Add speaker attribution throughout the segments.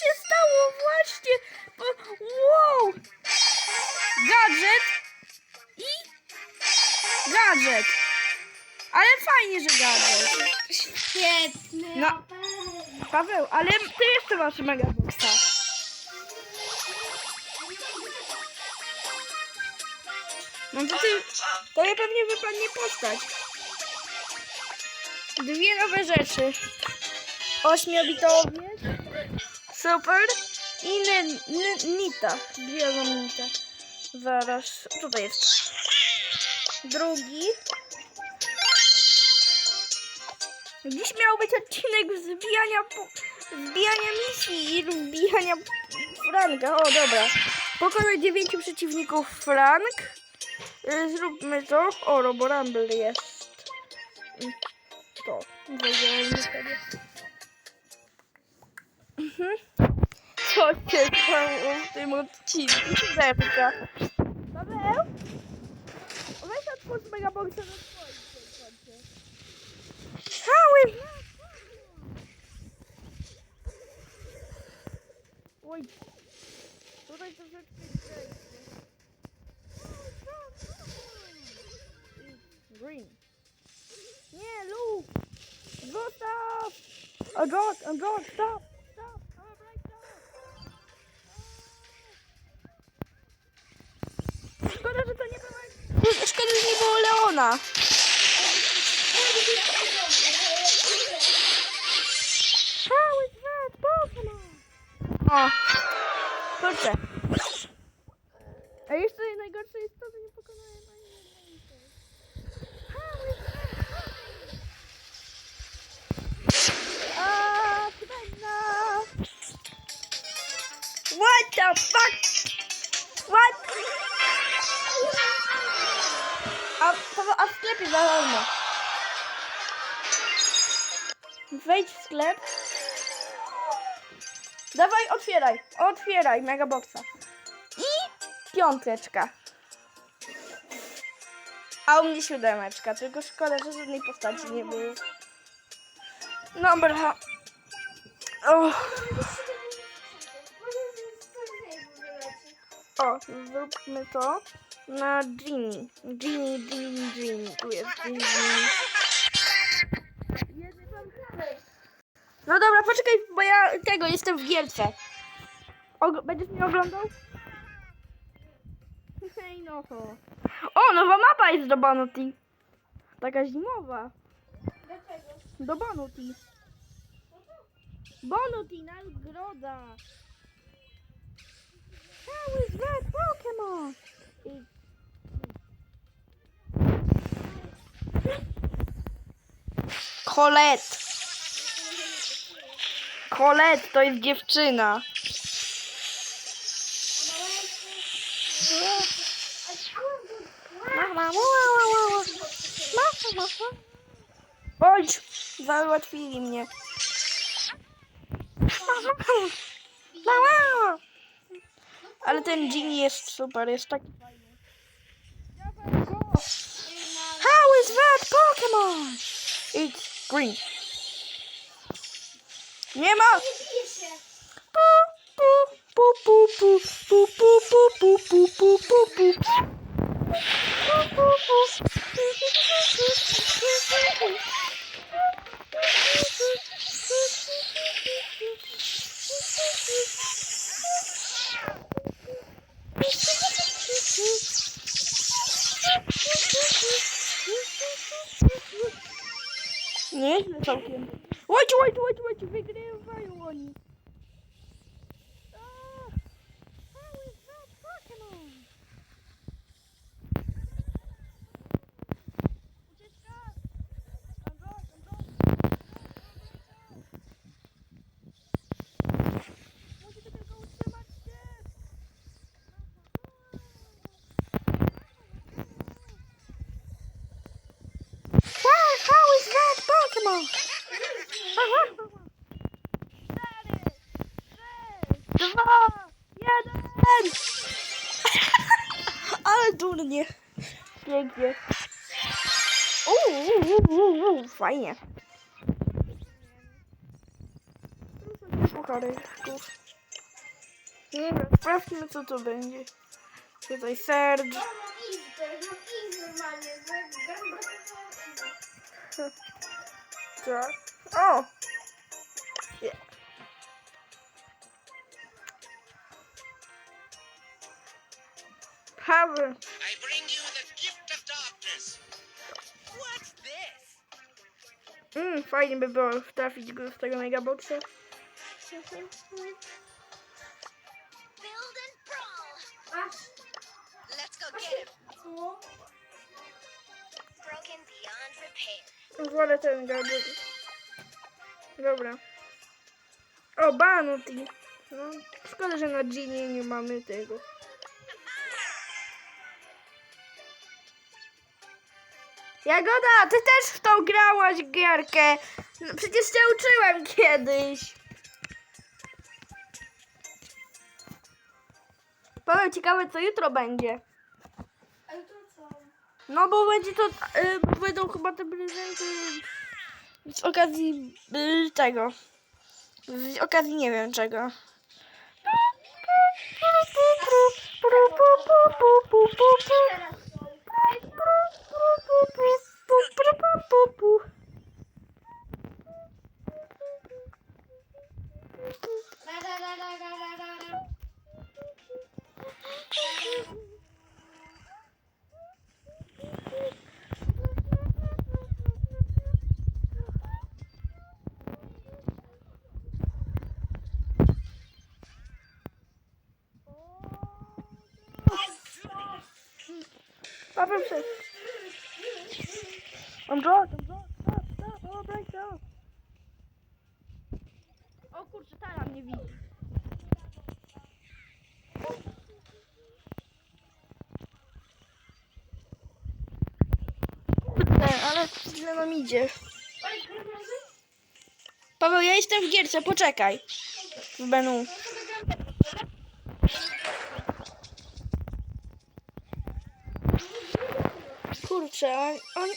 Speaker 1: się stało? Właśnie. Wow. Gadżet i gadżet. Ale fajnie, że gadżet.
Speaker 2: Świetny.
Speaker 1: No. Paweł, ale ty jeszcze masz megaboxa. No to ty, to ja pewnie wypadnie postać. Dwie nowe rzeczy. Ośmiobitowiec, super i Nita. Gdzie Nita? Zaraz, tutaj jest. Drugi. Dziś miał być odcinek zbijania, pu- zbijania misji i wbijania Franka. O, dobra. Pokonać dziewięciu przeciwników Frank. Y, Zróbmy to. O, Roborumble jest. To. Wejdziemy sobie. Mhm. Co się stało w tym odcinku? Zerka. Paweł? Weź otwórz megaboxa na swoim koncie. Cały! Oj, tutaj troszeczkę. Green. Nie, Lu! Zostaw! A god, a god! Stop! Sklep. Dawaj, otwieraj. Otwieraj Megaboxa. I piąteczka. A u mnie siódemeczka. Tylko szkoda, że żadnej postaci nie było. Dobra. O, o, zróbmy to na Genie. Genie, Genie, Genie. Tu jest Genie. No dobra, poczekaj, bo ja tego jestem w Gielce. Og- będziesz mnie oglądał? Hej no. O, nowa mapa jest do Banuti. Taka zimowa.
Speaker 2: Dlaczego?
Speaker 1: Do Banuti. Banuti, nagroda. How is that Pokemon? I... Colette. Colette to jest dziewczyna. Mama, mama, mama, mama, mama. Bądź, załatwili mnie. Mama. Ale ten Genie jest super, jest taki fajny. How is that Pokemon? It's green. Nie ma! Pu, pu, pu, pu, pu, pu, pu, pu, pu, pu, pu, pu, ten! Ale durnie. Pięknie. Uuu, uu, uu, fajnie. Pokary. Nie wiem, sprawdźmy co to będzie. Tutaj Serge. Tak. O! Paweł.
Speaker 3: I bring you the gift of darkness. What's this?
Speaker 1: Mm, fajnie by było trafić go z tego megaboxa.
Speaker 4: Build and brawl.
Speaker 2: Masz.
Speaker 4: Let's go get him.
Speaker 2: Co?
Speaker 4: Broken beyond repair.
Speaker 1: Wolę ten gadżet. Dobra. O, Banuti. No, szkoda, że na Ginie nie mamy tego. Jagoda, ty też w tą grałaś gierkę. No, przecież cię uczyłem kiedyś. Powiem ciekawe, co jutro będzie.
Speaker 2: Ale to co?
Speaker 1: No bo będzie to, y, będą chyba te prezenty z okazji y, tego. Z okazji nie wiem czego.
Speaker 2: Teraz. Papai
Speaker 1: pra vocês. I'm drunk, I'm drunk. Stop, stop, oh, break down. O kurczę, Tara mnie widzi. Kurde, ale źle nam idzie. Paweł, ja jestem w gierce, poczekaj. W menu. Kurczę, on... on...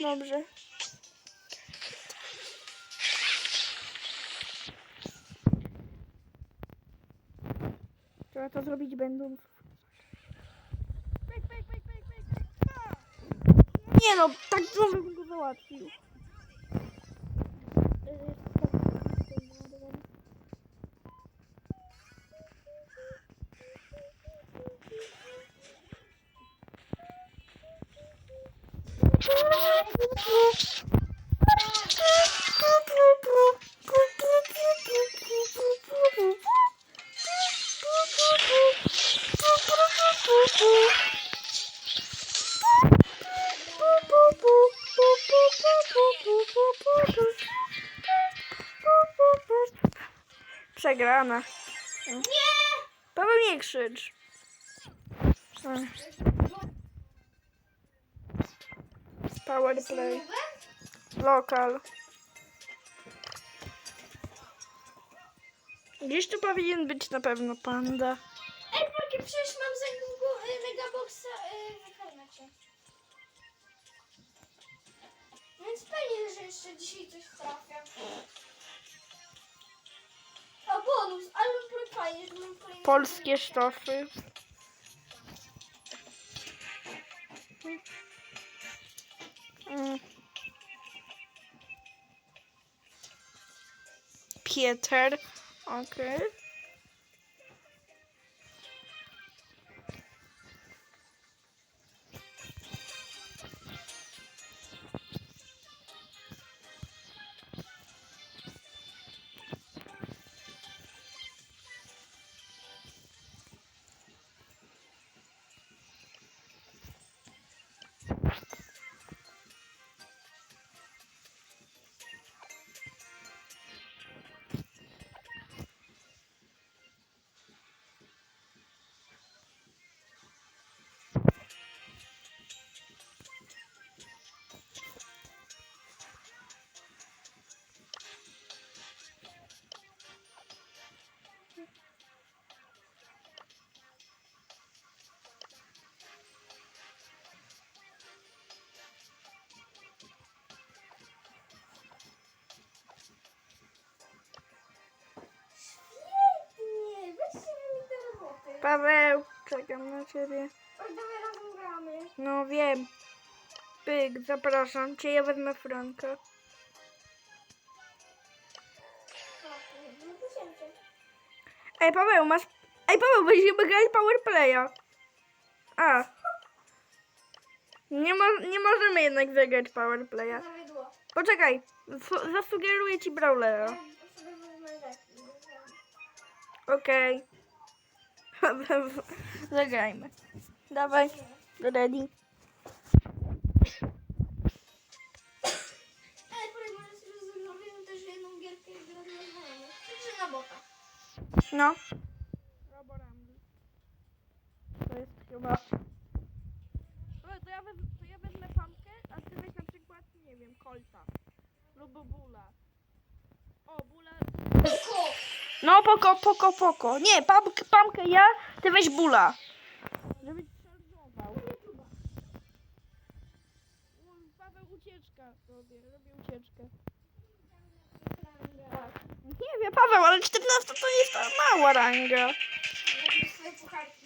Speaker 1: Dobrze. Trzeba to zrobić będąc... Nie no, tak znowu bym go załatwił. Przegrana.
Speaker 2: Nie!
Speaker 1: Paweł nie krzycz. Power play. Lokal. Gdzieś tu powinien być na pewno panda.
Speaker 2: Ej, Polki, przecież mam za niedługo y, megaboxa y, w karnecie. Więc pewnie, że jeszcze dzisiaj coś trafia.
Speaker 1: Polskie sztofy. Pieter. Okej. Paweł, czekam na ciebie. No wiem. Pyk, zapraszam cię, ja wezmę Franka. Ej, Paweł, masz... Ej, Paweł, będziemy grać powerplaya. A. Nie, mo... nie możemy jednak zagrać powerplaya. Poczekaj, su- zasugeruję ci Brawlera.
Speaker 2: Ja sobie
Speaker 1: Okej. Zagrajmy. Dawaj. Ready. No. To jest chyba... O, to ja, wezmę, to ja wezmę pamkę, a ty weź na przykład, nie wiem, kolca. Lub bula. O, bula... No, poko, poko, poko. Nie, pam, pamkę ja, ty weź bula. Żeby szarżował. Paweł ucieczka robię, robię ucieczkę. Nie wiem, Paweł, ale 14 to jest ta mała ranga.
Speaker 2: Jakieś swoje pucharki.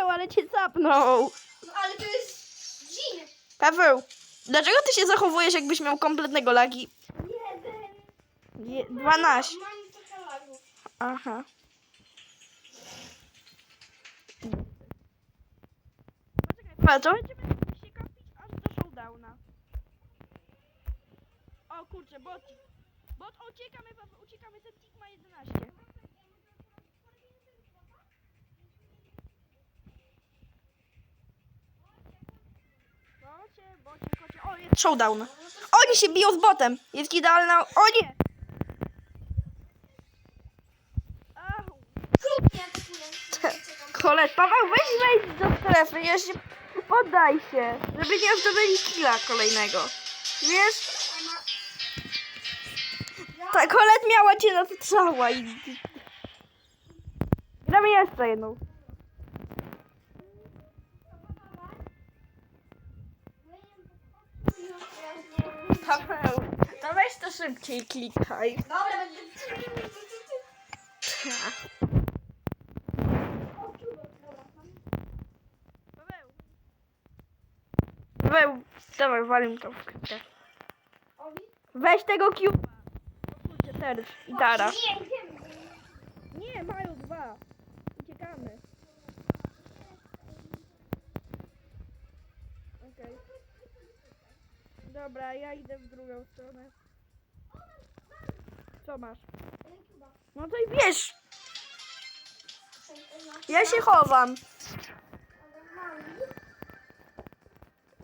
Speaker 1: Paweł, ale cię zapnął.
Speaker 2: No ale to jest Jean.
Speaker 1: Paweł, dlaczego ty się zachowujesz, jakbyś miał kompletnego lagi?
Speaker 2: Jeden.
Speaker 1: Je, 12.
Speaker 2: Mam trochę lagów.
Speaker 1: Aha. Poczekaj, Paweł, to będziemy się kapić aż do showdowna. O kurczę, bot. Bot, uciekamy, Paweł, uciekamy, ten tick ma 11. Bocie, bocie, kocie. O, jest showdown. Oni się biją z botem. Jest idealna. O nie! Koleś, Paweł, weź wejdź do strefy, ja się... Poddaj się, żeby nie zdobyli killa kolejnego. Wiesz? Ta kolet miała cię na strzała i... Gramy jeszcze jedną. Paweł, to weź to szybciej klikaj.
Speaker 2: Dobra, będę...
Speaker 1: Paweł. Paweł, dawaj, walim tą wkrytę. Weź tego. O kurczę, teraz i Dara.
Speaker 2: Nie,
Speaker 1: mają dwa. Dobra, ja idę w drugą stronę. Co masz? No to i wiesz. Ja się chowam.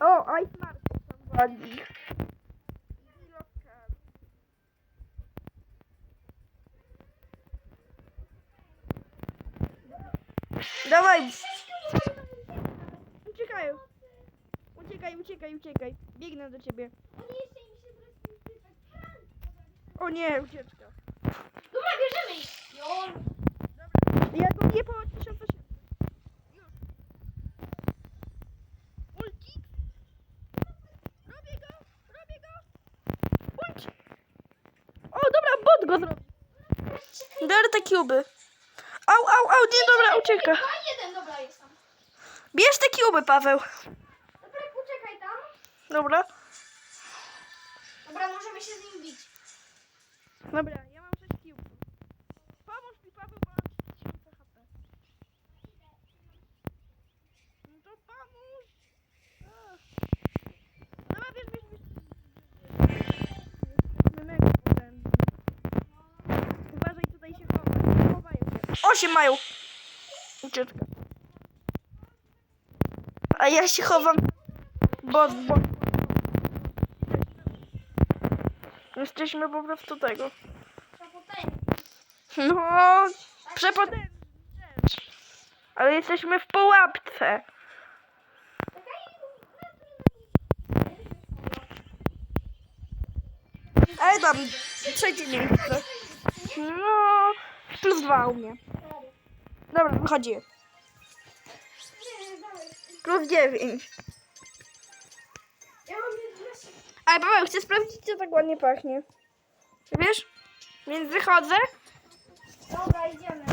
Speaker 1: O, Ice Mark. Dawaj. Uciekaj. Uciekaj, uciekaj, uciekaj. Biegnę do ciebie. O nie, ucieczka.
Speaker 2: Dobra, bierzemy ich. Jo.
Speaker 1: Ja go nie po 1008. Już. Ulti. Robię go, robię go. Ulti. O, dobra, bot go zrobił. Biorę te kuby. Au, au, au, nie, dobra, ucieka.
Speaker 2: Jeden, dobra, jest tam.
Speaker 1: Bierz te kuby, Paweł.
Speaker 2: Dobra.
Speaker 1: Dobra.
Speaker 2: Możemy się z nim bić.
Speaker 1: Dobra, ja mam 6 kubów. Pomóż mi, Paweł, bo mam 3000 HP. No to pomóż. Ach. Dobra, bierz, bierz, bierz. Jesteśmy mega potężni. Uważaj, tutaj się chować. Chowają się. Osiem mają. Ucieczka. A ja się chowam. Bo, bo. Jesteśmy po prostu tego. No, przepotężny rzecz. Ale jesteśmy w pułapce. Ale tam trzecie miejsce. No, plus dwa u mnie. Dobra, wychodzi. Plus 9. Ale Paweł, chcę sprawdzić, co tak ładnie pachnie. Wiesz? Więc wychodzę.
Speaker 2: Dobra, idziemy.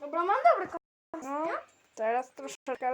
Speaker 2: Dobra, mam dobry
Speaker 1: No, teraz troszeczkę